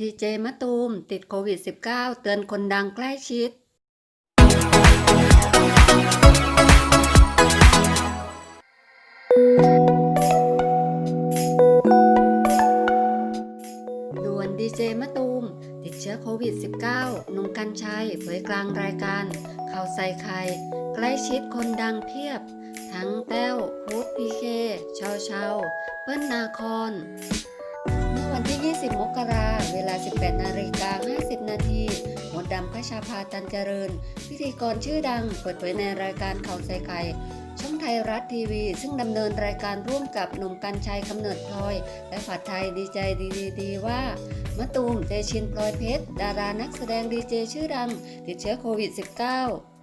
ดีเจมะตูมติดโควิด -19 เตือนคนดังใกล้ชิด ด่วนดีเจมะตูม ติดเชื้อโควิด -19 นุ่มกัญชัยเผยกลางรายการ ข่าวใส่ไข่ใกล้ชิดคนดังเพียบ ทั้งแต้วพุทธพีเคชาวชาวเปิ้ลนาคอน 20 มกราเวลา 18 นาฬิกา 50 นาทีหมดดำขชาพาตันเจริญ พิธีกรชื่อดัง เปิดเผยในรายการข่าวใส่ไข่ช่องไทยรัฐทีวี ซึ่งดำเนินรายการร่วมกับหนุ่มกัญชัยกำเนิดพลอย และผัดไทยดีใจดีดีว่ามะตูมเตชินพลอยเพชร ดารานักแสดงดีเจชื่อดัง ติดเชื้อโควิด -19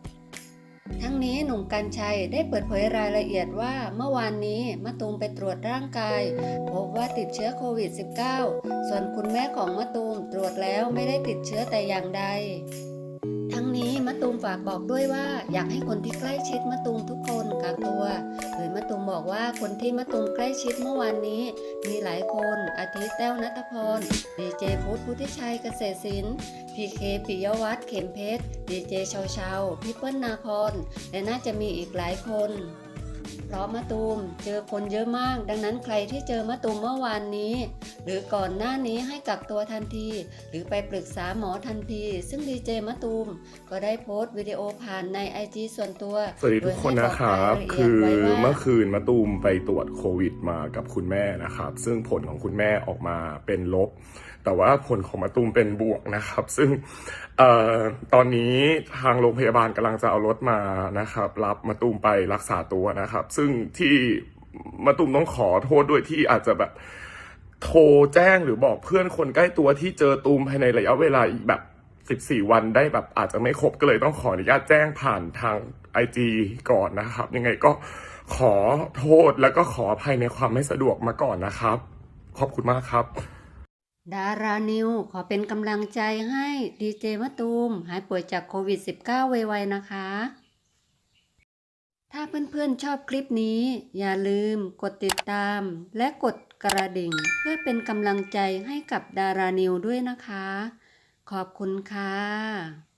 ทั้งนี้หนุ่มกัญชัยได้เปิดเผยรายละเอียดว่าเมื่อวานนี้มะตูมไปตรวจร่างกาย พบว่าติดเชื้อโควิด -19 ส่วนคุณแม่ของมะตูมตรวจแล้วไม่ได้ติดเชื้อแต่อย่างใด ทั้งนี้มะตูมฝากบอกด้วยว่าอยากให้คนที่ใกล้ชิดมะตูมทุกคนกักตัว โดยมะตูมบอกว่าคนที่มะตูมใกล้ชิดเมื่อวานนี้ มีหลายคนอาทิแต้วนัทพรดีเจพุทธพุทธิชัยเกษตรศิลป์พีเคปิยวัฒน์เข็มเพชรดีเจเชาเชาพี่เปิ้ลนาคอนและน่าจะมีอีกหลายคน เพราะมะตูมเจอคนเยอะมาก ดังนั้นใครที่เจอมะตูมเมื่อวานนี้ หรือก่อนหน้านี้ให้กักตัวทันที หรือไปปรึกษาหมอทันที ซึ่งดีเจมะตูมก็ได้โพสต์วิดีโอผ่านในไอจีส่วนตัวสวัสดีทุกคนนะครับคือเมื่อคืนมะตูมไปตรวจโควิดมากับคุณแม่นะครับ ซึ่งผลของคุณแม่ออกมาเป็นลบ แต่ว่าผลของมะตูมเป็นบวกนะครับ ซึ่ง ตอนนี้ทางโรงพยาบาลกำลังจะเอารถมานะครับ รับมะตูมไปรักษาตัวนะครับ ซึ่งที่มะตูมต้องขอโทษด้วยที่อาจจะแบบโทรแจ้งหรือบอกเพื่อนคนใกล้ตัวที่เจอตูมภายในระยะเวลาอีกแบบ 14 วันได้แบบอาจจะไม่ครบก็เลยต้องขออนุญาตแจ้งผ่านทาง IG ก่อนนะครับ ยังไงก็ขอโทษแล้วก็ขออภัยในความไม่สะดวกมาก่อนนะครับ ขอบคุณมากครับ ดารานิวขอเป็นกำลังใจให้ดีเจมะตูม หายป่วยจากโควิด -19 ไวๆนะคะ ถ้าเพื่อนๆชอบคลิปนี้ อย่าลืมกดติดตาม และกดกระดิ่ง เพื่อเป็นกำลังใจให้กับดารานิวด้วยนะคะ ขอบคุณค่ะ